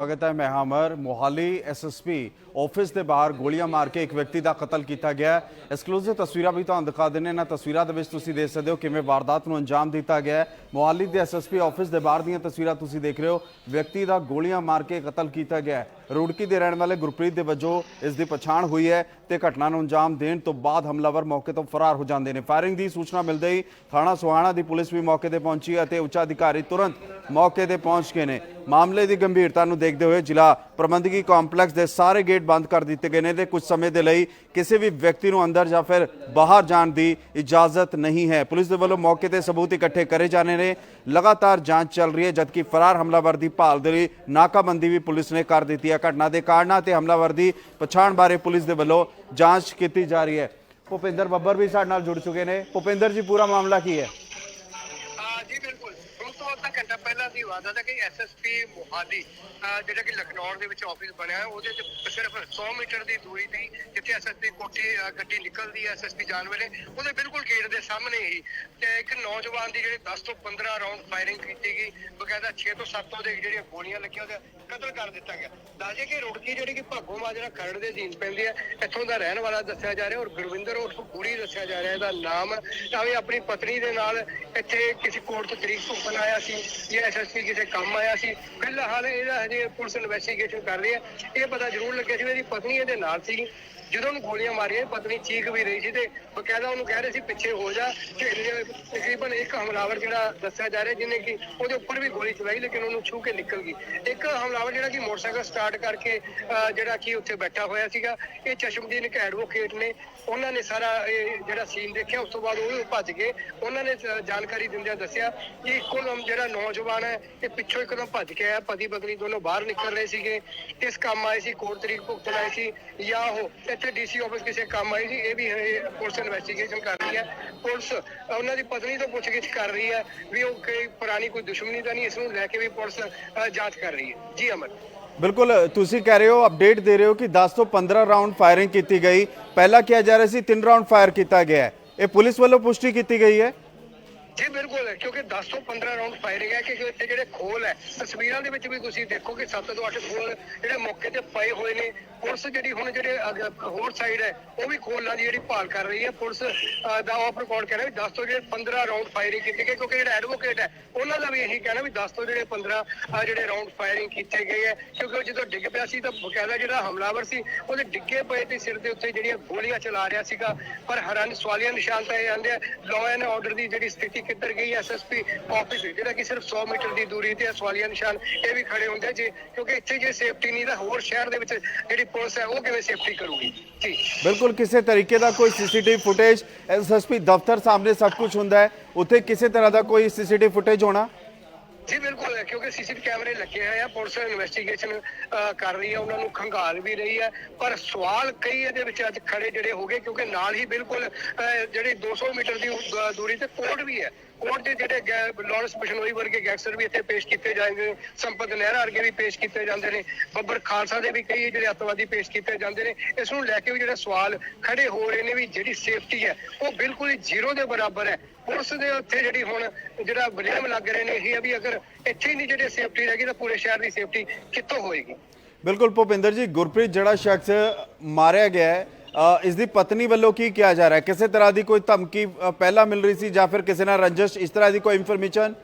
ਸਵਾਗਤ ਹੈ, ਮੈਂ ਹਮਰ ਮੋਹਾਲੀ ਐਸਐਸਪੀ ਆਫਿਸ ਦੇ ਬਾਹਰ ਗੋਲੀਆਂ ਮਾਰ ਕੇ ਇੱਕ ਵਿਅਕਤੀ ਦਾ ਕਤਲ ਕੀਤਾ ਗਿਆ ਐਕਸਕਲੂਸਿਵ ਤਸਵੀਰਾਂ ਵੀ ਤੁਹਾਨੂੰ ਦਿਖਾ ਦਿੰਨੇ ਨਾ ਤਸਵੀਰਾਂ ਦੇ ਵਿੱਚ ਤੁਸੀਂ ਦੇਖ ਸਕਦੇ ਹੋ ਕਿਵੇਂ ਵਾਰਦਾਤ ਨੂੰ ਅੰਜਾਮ ਦਿੱਤਾ ਗਿਆ ਮੋਹਾਲੀ ਦੇ ਐਸਐਸਪੀ ਆਫਿਸ ਦੇ ਬਾਹਰ ਦੀਆਂ ਤਸਵੀਰਾਂ ਤੁਸੀਂ ਦੇਖ ਰਹੇ ਹੋ। ਵਿਅਕਤੀ ਦਾ ਗੋਲੀਆਂ ਮਾਰ ਕੇ ਕਤਲ ਕੀਤਾ ਗਿਆ ਰੁੜਕੀ ਦੇ ਰਹਿਣ ਵਾਲੇ ਗੁਰਪ੍ਰੀਤ ਦੇ ਵਜੋਂ ਇਸ ਦੀ ਪਛਾਣ ਹੋਈ ਹੈ ਤੇ ਘਟਨਾ ਨੂੰ ਅੰਜਾਮ ਦੇਣ ਤੋਂ ਬਾਅਦ ਹਮਲਾਵਰ ਮੌਕੇ ਤੋਂ ਫਰਾਰ ਹੋ ਜਾਂਦੇ ਨੇ। ਫਾਇਰਿੰਗ ਦੀ ਸੂਚਨਾ ਮਿਲਦੇ ਹੀ ਥਾਣਾ ਸੁਹਾਣਾ ਦੀ ਪੁਲਿਸ ਵੀ ਮੌਕੇ ਤੇ ਪਹੁੰਚੀ ਅਤੇ ਉੱਚ ਅਧਿਕਾਰੀ ਤੁਰੰਤ ਮੌਕੇ ਤੇ ਪਹੁੰਚ ਗਏ ਨੇ। ਮਾਮਲੇ ਦੀ ਗੰਭੀਰਤਾ ਨੂੰ ਦੇਖਦੇ ਹੋਏ ਜ਼ਿਲ੍ਹਾ ਪ੍ਰਬੰਧਕੀ ਕੰਪਲੈਕਸ ਦੇ ਸਾਰੇ ਗੇਟ ਬੰਦ ਕਰ ਦਿੱਤੇ ਗਏ ਨੇ ਤੇ ਕੁਝ ਸਮੇਂ ਦੇ ਲਈ ਕਿਸੇ ਵੀ ਵਿਅਕਤੀ ਨੂੰ ਅੰਦਰ ਜਾਂ ਫਿਰ ਬਾਹਰ ਜਾਣ ਦੀ ਇਜਾਜ਼ਤ ਨਹੀਂ ਹੈ। ਪੁਲਿਸ ਦੇ ਵੱਲੋਂ ਮੌਕੇ ਤੇ ਸਬੂਤ ਇਕੱਠੇ ਕਰੇ ਜਾਣੇ ਨੇ। ਲਗਾਤਾਰ ਜਾਂਚ ਚੱਲ ਰਹੀ ਹੈ, ਜਦਕਿ ਫਰਾਰ ਹਮਲਾਵਰ ਦੀ ਭਾਲ ਦੇ ਲਈ ਨਾਕਾਬੰਦੀ ਵੀ ਪੁਲਿਸ ਨੇ ਕਰ ਦਿੱਤੀ ਹੈ। ਘਟਨਾ ਦੇ ਕਾਰਨਾਂ ਤੇ ਹਮਲਾਵਰ ਦੀ ਪਛਾਣ ਬਾਰੇ ਪੁਲਿਸ ਦੇ ਵੱਲੋਂ ਜਾਂਚ ਕੀਤੀ ਜਾ ਰਹੀ ਹੈ। ਭੁਪਿੰਦਰ ਬੱਬਰ ਵੀ ਸਾਡੇ ਨਾਲ ਜੁੜ ਚੁੱਕੇ ਨੇ। ਭੁਪਿੰਦਰ ਜੀ, ਪੂਰਾ ਮਾਮਲਾ ਕੀ ਹੈ ਜੀ ਬਿਲਕੁਲ ਹੁਣ ਤੋਂ ਅੱਧਾ ਘੰਟਾ ਪਹਿਲਾਂ ਦੀ ਵਾਦਾ ਕਿ ਐਸਐਸਪੀ ਮੋਹਾਲੀ ਜਿਹੜਾ ਕਿ ਲਖਨੌਰ ਦੇ ਵਿੱਚ ਆਫਿਸ ਬਣਿਆ ਹੈ ਉਹਦੇ ਚ ਸਿਰਫ 100 ਮੀਟਰ ਦੀ ਦੂਰੀ ਤੇ ਜਿੱਥੇ ਐਸਐਸਪੀ ਕੋਠੀ ਗੱਡੀ ਨਿਕਲਦੀ ਹੈ ਐਸਐਸਪੀ ਜਾਣ ਵੇਲੇ, ਉਹਦੇ ਬਿਲਕੁਲ ਗੇਟ ਦੇ ਸਾਹਮਣੇ ਹੀ। ਤੇ ਇੱਕ ਨੌਜਵਾਨ ਦੀ ਜਿਹੜੀ 10 ਤੋਂ 15 ਰਾਉਂਡ ਫਾਇਰਿੰਗ ਕੀਤੀ ਗਈ, ਬਕਾਇਦਾ 6 ਤੋਂ 7 ਉਹਦੇ ਜਿਹੜੀਆਂ ਗੋਲੀਆਂ ਲੱਗੀਆਂ, ਉਹਦਾ ਕਤਲ ਕਰ ਦਿੱਤਾ ਗਿਆ। ਦੱਸਦੇ ਕਿ ਰੁੜਕੀ ਜਿਹੜੀ ਕਿ ਭਾਗੋ ਮਾਜਰਾ ਖਰੜ ਦੇ ਜੀਨ ਪੈਂਦੀ ਹੈ, ਇੱਥੋਂ ਦਾ ਰਹਿਣ ਵਾਲਾ ਦੱਸਿਆ ਜਾ ਰਿਹਾ ਔਰ ਗੁਰਵਿੰਦਰ ਉਰਫ ਗੁਰੀ ਦੱਸਿਆ ਜਾ ਰਿਹਾ, ਇਹਦਾ ਨਾਮ। ਭਾਵੇਂ ਆਪਣੀ ਪਤਨੀ ਦੇ ਨਾਲ ਇੱਥੇ ਕਿਸੇ ਕੋਰਟ ਤੋਂ ਤਰੀਕ ਭੁਗਤਣ ਆਇਆ ਸੀ ਜਾਂ ਐਸਐਸਪੀ ਕਿਸੇ ਕੰਮ ਆਇਆ ਸੀ। ਫਿਲਹਾਲ ਇਹਦਾ ਹਜੇ ਪੁਲਿਸ ਇਨਵੈਸਟੀਗੇਸ਼ਨ ਕਰ ਰਹੀ ਹੈ। ਇਹ ਪਤਾ ਜ਼ਰੂਰ ਲੱਗਿਆ ਸੀ ਇਹਦੀ ਪਤਨੀ ਇਹਦੇ ਨਾਲ ਸੀ ਜਦੋਂ ਉਹਨੂੰ ਗੋਲੀਆਂ ਮਾਰੀਆਂ ਪਤਨੀ ਚੀਕ ਵੀ ਰਹੀ ਸੀ ਤੇ ਬਕਾਇਦਾ ਉਹਨੂੰ ਕਹਿ ਰਹੇ ਸੀ ਪਿੱਛੇ ਹੋ ਜਾ। ਤੇ ਤਕਰੀਬਨ ਇੱਕ ਹਮਲਾਵਰ ਜਿਹੜਾ ਦੱਸਿਆ ਜਾ ਰਿਹਾ ਜਿਹਨੇ ਕਿ ਉਹਦੇ ਉੱਪਰ ਵੀ ਗੋਲੀ ਚਲਾਈ ਲੇਕਿਨ ਉਹਨੂੰ ਛੂ ਕੇ ਨਿਕਲ ਗਈ। ਇੱਕ ਹਮਲਾਵਰ ਜਿਹੜਾ ਕਿ ਮੋਟਰਸਾਈਕਲ ਸਟਾਰਟ ਕਰਕੇ ਅਹ, ਜਿਹੜਾ ਕਿ ਉੱਥੇ ਬੈਠਾ ਹੋਇਆ ਸੀਗਾ। ਇਹ ਚਸ਼ਮਦੀਨ ਇੱਕ ਐਡਵੋਕੇਟ ਨੇ। ਉਹਨਾਂ ਨੇ ਸਾਰਾ ਇਹ ਜਿਹੜਾ ਸੀਨ ਦੇਖਿਆ ਉਸ ਤੋਂ ਬਾਅਦ ਉਹ ਭੱਜ ਗਏ। ਉਹਨਾਂ ਨੇ ਜਾਣਕਾਰੀ ਦਿੰਦਿਆਂ ਦੱਸਿਆ ਕਿ ਇੱਕੋ ਜਿਹੜਾ ਨੌਜਵਾਨ ਹੈ ਇਹ ਪਿੱਛੋਂ ਇੱਕਦਮ ਭੱਜ ਕੇ ਆਇਆ, ਪਤੀ ਪਤਨੀ ਦੋਨੋਂ ਬਾਹਰ ਨਿਕਲ ਰਹੇ ਸੀਗੇ। ਇਸ ਕੰਮ ਆਏ ਸੀ, ਕੋਰਟ ਤਰੀਕ ਭੁਗਤਣ ਆਏ ਸੀ, ਜਾਂ ਉਹ ਇੱਥੇ ਡੀਸੀ ਆਫਿਸ ਕਿਸੇ ਕੰਮ ਆਏ ਸੀ, ਇਹ ਵੀ ਪੁਲਿਸ ਇਨਵੈਸਟੀਗੇਸ਼ਨ ਕਰ ਰਹੀ ਹੈ। ਪੁਲਿਸ ਉਹਨਾਂ ਦੀ ਪਤਨੀ ਤੋਂ ਪੁੱਛਗਿੱਛ ਕਰ ਰਹੀ ਹੈ ਵੀ ਉਹ ਕੋਈ ਪੁਰਾਣੀ ਕੋਈ ਦੁਸ਼ਮਣੀ ਤਾਂ ਨਹੀਂ, ਇਸ ਨੂੰ ਲੈ ਕੇ ਵੀ ਪੁਲਿਸ ਜਾਂਚ ਕਰ ਰਹੀ ਹੈ। ਜੀ ਅਮਨ ਬਿਲਕੁਲ, ਤੁਸੀਂ ਕਹਿ ਰਹੇ ਹੋ ਅਪਡੇਟ ਦੇ ਰਹੇ ਹੋ ਕਿ 10 ਤੋਂ 15 ਰਾਉਂਡ ਫਾਇਰਿੰਗ ਕੀਤੀ ਗਈ। ਪਹਿਲਾਂ ਕਿਹਾ ਜਾ ਰਿਹਾ ਸੀ 3 ਰਾਉਂਡ ਫਾਇਰ ਕੀਤਾ ਗਿਆ ਹੈ। ਇਹ ਪੁਲਿਸ ਵੱਲੋਂ ਪੁਸ਼ਟੀ ਕੀਤੀ ਗਈ ਹੈ? ਜੀ, ਬਿਲਕੁਲ, ਕਿਉਂਕਿ 10 ਤੋਂ 15 ਰਾਉਂਡ ਫਾਇਰਿੰਗ ਹੈ ਕਿ ਇੱਥੇ ਜਿਹੜੇ ਖੋਲ ਹੈ, ਤਸਵੀਰਾਂ ਦੇ ਵਿੱਚ ਵੀ ਤੁਸੀਂ ਦੇਖੋ ਕਿ 7 ਤੋਂ 8 ਖੋਲ ਜਿਹੜੇ ਮੌਕੇ ਤੇ ਪਏ ਹੋਏ ਨੇ। ਪੁਲਿਸ ਜਿਹੜੀ ਹੁਣ ਜਿਹੜੇ ਹੋਰ ਸਾਈਡ ਹੈ, ਉਹ ਵੀ ਖੋਲਾਂ ਦੀ ਜਿਹੜੀ ਭਾਲ ਕਰ ਰਹੀ ਹੈ। ਪੁਲਿਸ ਦਾ ਆਫ ਰਿਕਾਰਡ ਕਹਿ ਰਿਹਾ ਵੀ 10 ਤੋਂ ਜਿਹੜੇ 15 ਰਾਉਂਡ ਫਾਇਰਿੰਗ ਕੀਤੀ ਗਈ ਕਿਉਂਕਿ ਜਿਹੜਾ ਐਡਵੋਕੇਟ ਹੈ, ਉਹਨਾਂ ਦਾ ਵੀ ਇਹੀ ਕਹਿਣਾ ਵੀ 10 ਤੋਂ ਜਿਹੜੇ 15 ਜਿਹੜੇ ਰਾਉਂਡ ਫਾਇਰਿੰਗ ਕੀਤੇ ਗਏ ਹੈ। ਕਿਉਂਕਿ ਉਹ ਜਦੋਂ ਡਿੱਗ ਪਿਆ ਸੀ ਤਾਂ ਬਕਾਇਦਾ ਜਿਹੜਾ ਹਮਲਾਵਰ ਸੀ, ਉਹਦੇ ਡਿੱਗੇ ਪਏ ਤੇ ਸਿਰ ਦੇ ਉੱਤੇ ਜਿਹੜੀਆਂ ਗੋਲੀਆਂ ਚਲਾ ਰਿਹਾ ਸੀਗਾ। ਪਰ ਹੈਰਾਨ ਸਵਾਲੀਆ ਨਿਸ਼ਾਨ ਤਾਂ ਇਹ ਆਂਦੇ ਆ ਲਾਅ ਐਂਡ ਆਰਡਰ ਦੀ ਜਿਹੜੀ ਸਥਿਤੀ ਕਿੱਧਰ ਗਈ ਐਸਐਸਪੀ ਆਫਿਸ ਜਿਹੜਾ ਕਿ ਸਿਰਫ 100 ਮੀਟਰ ਦੀ ਦੂਰੀ ਤੇ ਸਵਾਲੀਆ ਨਿਸ਼ਾਨ ਇਹ ਵੀ ਖੜੇ ਹੁੰਦੇ ਆ ਕਿਉਂਕਿ ਇੱਥੇ ਜੇ ਸੇਫਟੀ ਨਹੀਂ, ਤਾਂ ਹੋਰ ਸ਼ਹਿਰ ਦੇ ਵਿੱਚ ਜਿਹੜੀ ਪੁਲਿਸ ਹੈ ਉਹ ਕਿਵੇਂ ਸੇਫਟੀ ਕਰੂਗੀ? ਜੀ। ਬਿਲਕੁਲ, ਕਿਸੇ ਤਰੀਕੇ ਦਾ ਕੋਈ ਸੀਸੀਟੀਵੀ ਫੁਟੇਜ ਐਸਐਸਪੀ ਦਫ਼ਤਰ ਸਾਹਮਣੇ ਸਭ ਕੁਝ ਹੁੰਦਾ ਹੈ। ਉੱਥੇ ਕਿਸੇ ਤਰ੍ਹਾਂ ਦਾ ਕੋਈ ਸੀਸੀਟੀਵੀ ਫੁਟੇਜ ਹੋਣਾ? ਜੀ ਬਿਲਕੁਲ ਕਿਉਂਕਿ ਸੀਸੀਟੀਵੀ ਕੈਮਰੇ ਲੱਗੇ ਹੋਏ ਆ ਪੁਲਿਸ ਇਨਵੈਸਟੀਗੇਸ਼ਨ ਕਰ ਰਹੀ ਹੈ ਉਹਨਾਂ ਨੂੰ ਖੰਗਾਲ ਵੀ ਰਹੀ ਹੈ। ਪਰ ਸਵਾਲ ਕਈ ਇਹਦੇ ਵਿੱਚ ਅੱਜ ਖੜੇ ਜਿਹੜੇ ਹੋ ਗਏ ਕਿਉਂਕਿ ਨਾਲ ਹੀ ਬਿਲਕੁਲ ਅਹ, ਜਿਹੜੀ 200 ਮੀਟਰ ਦੀ ਦੂਰੀ ਤੇ ਕੋਰਟ ਵੀ ਹੈ। ਕੋਰਟ ਦੇ ਜਿਹੜੇ ਲਾਰੈਂਸ ਬਿਸ਼ਨੋਈ ਵਰਗੇ ਗੈਂਗਸਟਰ ਵੀ ਇੱਥੇ ਪੇਸ਼ ਕੀਤੇ ਜਾਂਦੇ ਸੰਪਤ ਨਹਿਰਾ ਵਰਗੇ ਵੀ ਪੇਸ਼ ਕੀਤੇ ਜਾਂਦੇ ਨੇ, ਬੱਬਰ ਖਾਲਸਾ ਦੇ ਵੀ ਕਈ ਜਿਹੜੇ ਅੱਤਵਾਦੀ ਪੇਸ਼ ਕੀਤੇ ਜਾਂਦੇ ਨੇ, ਇਸ ਨੂੰ ਲੈ ਕੇ ਵੀ ਜਿਹੜੇ ਸਵਾਲ ਖੜੇ ਹੋ ਰਹੇ ਨੇ ਵੀ ਜਿਹੜੀ ਸੇਫਟੀ ਹੈ, ਉਹ ਬਿਲਕੁਲ ਹੀ ਜ਼ੀਰੋ ਦੇ ਬਰਾਬਰ ਹੈ। ਪੁਲਿਸ ਦੇ ਉੱਥੇ ਜਿਹੜੀ ਹੁਣ ਜਿਹੜਾ ਬਲੇਮ ਲੱਗ ਰਹੇ ਨੇ, ਇਹ ਹੈ ਵੀ ਅਗਰ ਇੱਥੇ ਹੀ ਨਹੀਂ ਜਿਹੜੇ ਸੇਫਟੀ ਰਹੇਗੀ ਤਾਂ ਪੂਰੇ ਸ਼ਹਿਰ ਦੀ ਸੇਫਟੀ ਕਿੱਥੋਂ ਹੋਏਗੀ? ਬਿਲਕੁਲ ਭੁਪਿੰਦਰ ਜੀ, ਗੁਰਪ੍ਰੀਤ ਜਿਹੜਾ ਸ਼ਖਸ ਮਾਰਿਆ ਗਿਆ ਹੈ ਇਸ ਦੀ ਪਤਨੀ ਵੱਲੋਂ ਕੀ ਕਿਹਾ ਜਾ ਰਿਹਾ ਹੈ? ਕਿਸੇ ਤਰ੍ਹਾਂ ਦੀ ਕੋਈ ਧਮਕੀ ਪਹਿਲਾਂ ਮਿਲ ਰਹੀ ਸੀ ਜਾਂ ਫਿਰ ਕਿਸੇ ਨਾਲ ਰੰਜਿਸ਼? ਇਸ ਤਰ੍ਹਾਂ ਦੀ ਕੋਈ ਇਨਫੋਰਮੇਸ਼ਨ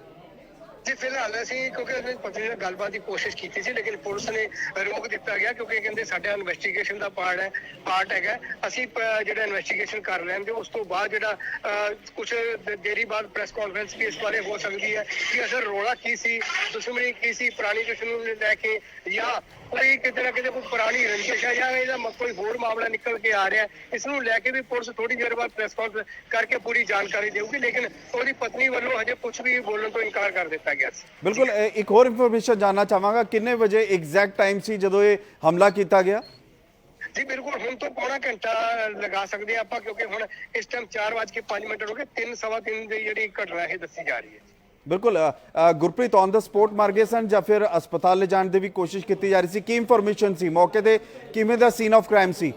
ਜੀ, ਫਿਲਹਾਲ ਅਸੀਂ, ਕਿਉਂਕਿ ਉਹਨੇ ਪਤਨੀ ਨਾਲ ਗੱਲਬਾਤ ਦੀ ਕੋਸ਼ਿਸ਼ ਕੀਤੀ ਸੀ, ਲੇਕਿਨ ਪੁਲਿਸ ਨੇ ਰੋਕ ਦਿੱਤਾ ਗਿਆ, ਕਿਉਂਕਿ ਕਹਿੰਦੇ ਸਾਡਾ ਇਨਵੈਸਟੀਗੇਸ਼ਨ ਦਾ ਪਾਰਟ ਹੈ ਪਾਰਟ ਹੈਗਾ ਅਸੀਂ ਪ- ਜਿਹੜਾ ਇਨਵੈਸਟੀਗੇਸ਼ਨ ਕਰ ਰਹੇ ਲੈਣਗੇ, ਉਸ ਤੋਂ ਬਾਅਦ ਜਿਹੜਾ ਕੁਝ ਦੇਰੀ ਬਾਅਦ ਪ੍ਰੈਸ ਕਾਨਫਰੰਸ ਵੀ ਇਸ ਬਾਰੇ ਹੋ ਸਕਦੀ ਹੈ ਕਿ ਅਸਰ ਰੋਲਾ ਕੀ ਸੀ, ਦੁਸ਼ਮਣੀ ਕੀ ਸੀ, ਪੁਰਾਣੀ ਦੁਸ਼ਮਣੀ ਨੂੰ ਲੈ ਕੇ, ਜਾਂ ਕੋਈ ਕਿਤੇ ਨਾ ਕਿਤੇ ਕੋਈ ਪੁਰਾਣੀ ਰੰਜਿਸ਼ ਹੈ, ਜਾਂ ਇਹਦਾ ਮ- ਕੋਈ ਹੋਰ ਮਾਮਲਾ ਨਿਕਲ ਕੇ ਆ ਰਿਹਾ ਹੈ। ਇਸ ਨੂੰ ਲੈ ਕੇ ਵੀ ਪੁਲਿਸ ਥੋੜੀ ਦੇਰ ਬਾਅਦ ਪ੍ਰੈਸ ਕਾਨਫਰੰਸ ਕਰਕੇ ਪੂਰੀ ਜਾਣਕਾਰੀ ਦੇਊਗੀ, ਲੇਕਿਨ ਉਹਦੀ ਪਤਨੀ ਵੱਲੋਂ ਹਜੇ ਕੁਝ ਵੀ ਬੋਲਣ ਤੋਂ ਇਨਕਾਰ ਕਰ ਦਿੱਤਾ ਗਿਆ ਸੀ ਬਿਲਕੁਲ ਇੱਕ ਹੋਰ ਇਨਫੋਰਮੇਸ਼ਨ ਜਾਨਣਾ ਚਾਹਾਂਗਾ ਕਿੰਨੇ ਵਜੇ ਐਗਜ਼ੈਕਟ ਟਾਈਮ ਸੀ ਜਦੋਂ ਇਹ ਹਮਲਾ ਕੀਤਾ ਗਿਆ? ਜੀ ਬਿਲਕੁਲ ਹੁਣ ਤੋਂ ਪੌਣਾ ਘੰਟਾ ਲਗਾ ਸਕਦੇ ਹਾਂ ਆਪਾਂ ਕਿਉਂਕਿ ਹੁਣ ਇਸ ਟਾਈਮ 4:05 ਮਿੰਟ ਹੋ ਗਏ 3 ਸਵਾ 3 ਦੀ ਜਿਹੜੀ ਘਟਨਾ ਇਹ ਦੱਸੀ ਜਾ ਰਹੀ ਹੈ ਬਿਲਕੁਲ ਗੁਰਪ੍ਰੀਤ ਔਨ ਦਾ ਸਪੋਰਟ ਮਾਰ ਗਏ ਸਨ ਜਾਂ ਫਿਰ ਹਸਪਤਾਲ ਲੈ ਜਾਣ ਦੀ ਵੀ ਕੋਸ਼ਿਸ਼ ਕੀਤੀ ਜਾ ਰਹੀ ਸੀ? ਕੀ ਇਨਫੋਰਮੇਸ਼ਨ ਸੀ? ਮੌਕੇ ਤੇ ਕਿਵੇਂ ਦਾ ਸੀਨ ਆਫ ਕ੍ਰਾਈਮ ਸੀ?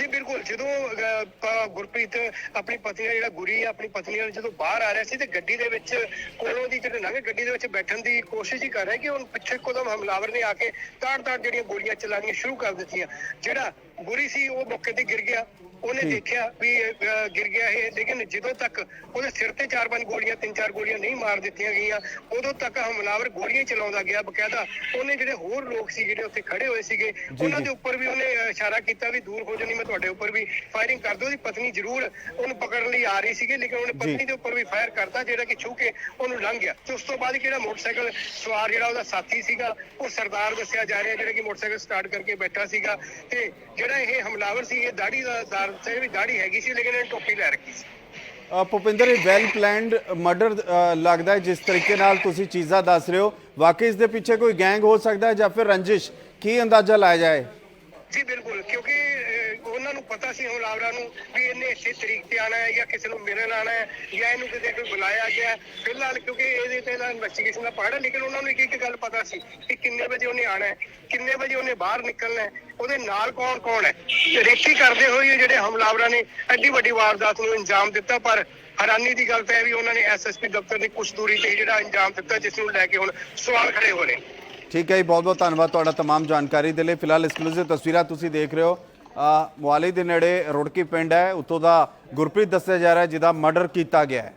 ਜੀ ਬਿਲਕੁਲ। ਜਦੋਂ ਅਹ, ਗੁਰਪ੍ਰੀਤ ਆਪਣੀ ਪਤਨੀ ਨਾਲ ਜਿਹੜਾ ਗੁਰੀ ਆ ਆਪਣੀ ਪਤਨੀ ਨਾਲ ਜਦੋਂ ਬਾਹਰ ਆ ਰਿਹਾ ਸੀ ਤੇ ਗੱਡੀ ਦੇ ਵਿੱਚ ਕੋਲੋਂ ਦੀ ਜਿਹੜੇ ਲੰਘੇ ਗੱਡੀ ਦੇ ਵਿੱਚ ਬੈਠਣ ਦੀ ਕੋਸ਼ਿਸ਼ ਹੀ ਕਰ ਰਿਹਾ ਕਿ ਹੁਣ ਪਿੱਛੇ ਕੋਦਮ ਹਮਲਾਵਰ ਨੇ ਆ ਕੇ ਤਾੜ ਤਾੜ ਜਿਹੜੀਆਂ ਗੋਲੀਆਂ ਚਲਾਉਣੀਆਂ ਸ਼ੁਰੂ ਕਰ ਦਿੱਤੀਆਂ। ਜਿਹੜਾ ਗੁਰੀ ਸੀ ਉਹ ਮੌਕੇ ਤੇ ਗਿਰ ਗਿਆ। ਉਹਨੇ ਦੇਖਿਆ ਵੀ ਅਹ, ਗਿਰ ਗਿਆ ਇਹ। ਲੇਕਿਨ ਜਦੋਂ ਤੱਕ ਉਹਦੇ ਸਿਰ ਤੇ ਚਾਰ ਪੰਜ ਗੋਲੀਆਂ ਤਿੰਨ ਚਾਰ ਗੋਲੀਆਂ ਨਹੀਂ ਮਾਰ ਦਿੱਤੀਆਂ ਗਈਆਂ ਉਦੋਂ ਤੱਕ ਹਮਲਾਵਰ ਗੋਲੀਆਂ ਚਲਾਉਂਦਾ ਗਿਆ ਬਕਾਇਦਾ। ਉਹਨੇ ਜਿਹੜੇ ਹੋਰ ਲੋਕ ਸੀ ਜਿਹੜੇ ਉੱਥੇ ਖੜੇ ਹੋਏ ਸੀਗੇ ਉਹਨਾਂ। ਦੇ ਉੱਪਰ ਵੀ ਉਹਨੇ ਅਹ, ਇਸ਼ਾਰਾ ਕੀਤਾ ਵੀ ਦੂਰ ਹੋ ਜਾਣੀ ਮੈਂ ਤੁਹਾਡੇ ਉੱਪਰ ਵੀ ਫਾਇਰਿੰਗ ਕਰ ਦੋ ਉਹਦੀ ਪਤਨੀ ਜ਼ਰੂਰ ਉਹਨੂੰ ਪਕੜਨ ਲਈ ਆ ਰਹੀ ਸੀਗੀ ਲੇਕਿਨ ਉਹਨੇ ਪਤਨੀ ਦੇ ਉੱਪਰ ਵੀ ਫਾਇਰ ਕਰਤਾ ਜਿਹੜਾ ਕਿ ਛੂ ਕੇ ਉਹਨੂੰ ਲੰਘ ਗਿਆ। ਤੇ ਉਸ ਤੋਂ ਬਾਅਦ ਜਿਹੜਾ ਮੋਟਰਸਾਈਕਲ ਸਵਾਰ ਜਿਹੜਾ ਉਹਦਾ ਸਾਥੀ ਸੀਗਾ ਉਹ ਸਰਦਾਰ ਦੱਸਿਆ ਜਾ ਰਿਹਾ ਜਿਹੜਾ ਕਿ ਮੋਟਰਸਾਈਕਲ ਸਟਾਰਟ ਕਰਕੇ ਬੈਠਾ ਸੀਗਾ। ਤੇ ਜਿਹੜਾ ਇਹ ਹਮਲਾਵਰ ਸੀ ਇਹ ਦਾੜੀ ਦਾ ਦਾਰ ਤੇ ਵੀ ਦਾੜੀ ਹੈਗੀ ਸੀ ਲੇਕਿਨ ਇਹ ਟੋਪੀ ਲੈ ਰੱਖੀ ਸੀ। ਅ, ਭੁਪਿੰਦਰ ਇਹ ਵੈਲ ਪਲੈਨਡ ਮਰਡਰ ਲੱਗਦਾ ਹੈ ਜਿਸ ਤਰੀਕੇ ਨਾਲ ਤੁਸੀਂ ਚੀਜ਼ਾਂ ਦੱਸ ਰਹੇ ਹੋ। ਵਾਕਈ ਇਸ ਦੇ ਪਿੱਛੇ ਕੋਈ ਗੈਂਗ ਹੋ ਸਕਦਾ ਹੈ ਜਾਂ ਫਿਰ ਰੰਜਿਸ਼? ਕੀ ਅੰਦਾਜ਼ਾ ਲਾਇਆ ਜਾਏ? ਜੀ ਬਿਲਕੁਲ ਕਿਉਂਕਿ ਉਹਨਾਂ ਨੂੰ ਪਤਾ ਸੀ ਹਮਲਾਵਰਾਂ ਨੂੰ ਵੀ ਇਹਨੇ ਇਸੇ ਤਰੀਕ ਤੇ ਆਣਾ ਹੈ ਜਾਂ ਕਿਸੇ ਨੂੰ ਮਿਲਣ ਆਣਾ ਹੈ ਜਾਂ ਇਹਨੂੰ ਕਿਤੇ ਕੋਈ ਬੁਲਾਇਆ ਗਿਆ ਹੈ। ਫਿਲਹਾਲ ਕਿਉਂਕਿ ਇਹਦੇ ਤੇ ਦਾ ਇਨਵੈਸਟੀਗੇਸ਼ਨ ਦਾ ਪਾਰਟ ਹੈ ਲੇਕਿਨ ਉਹਨਾਂ ਨੂੰ ਇੱਕ ਇੱਕ ਗੱਲ ਪਤਾ ਸੀ ਕਿ ਕਿੰਨੇ ਵਜੇ ਉਹਨੇ ਆਣਾ ਹੈ ਕਿੰਨੇ ਵਜੇ ਉਹਨੇ ਬਾਹਰ ਨਿਕਲਣਾ ਹੈ ਉਹਦੇ ਨਾਲ ਕੌਣ ਕੌਣ ਹੈ ਤੇ ਰੇਕੀ ਕਰਦੇ ਹੋਏ ਜਿਹੜੇ ਹਮਲਾਵਰਾਂ ਨੇ ਐਡੀ ਵੱਡੀ ਵਾਰਦਾਤ ਨੂੰ ਅੰਜਾਮ ਦਿੱਤਾ ਪਰ ਹੈਰਾਨੀ ਦੀ ਗੱਲ ਤਾਂ ਇਹ ਵੀ ਉਹਨਾਂ ਨੇ ਐਸਐਸਪੀ ਦਫ਼ਤਰ ਦੀ ਕੁਛ ਦੂਰੀ ਤੇ ਹੀ ਜਿਹੜਾ ਅੰਜਾਮ ਦਿੱਤਾ ਜਿਸ ਨੂੰ ਲੈ ਕੇ ਹੁਣ ਸਵਾਲ ਖੜੇ ਹੋ ਰਹੇ ਨੇ ਠੀਕ ਹੈ ਜੀ ਬਹੁਤ ਬਹੁਤ ਧੰਨਵਾਦ ਤੁਹਾਡਾ तमाम ਜਾਣਕਾਰੀ ਦੇ ਲਈ ਫਿਲਹਾਲ ਐਕਸਕਲੂਸਿਵ ਤਸਵੀਰਾਂ ਤੁਸੀਂ ਦੇਖ ਰਹੇ ਹੋ ਅ, ਮੋਹਾਲੀ ਦੇ ਨੇੜੇ ਰੁੜਕੀ ਪਿੰਡ ਹੈ। ਉੱਥੋਂ ਦਾ ਗੁਰਪ੍ਰੀਤ ਦੱਸਿਆ ਜਾ ਰਿਹਾ ਜਿਹਦਾ ਮਰਡਰ ਕੀਤਾ ਗਿਆ ਹੈ।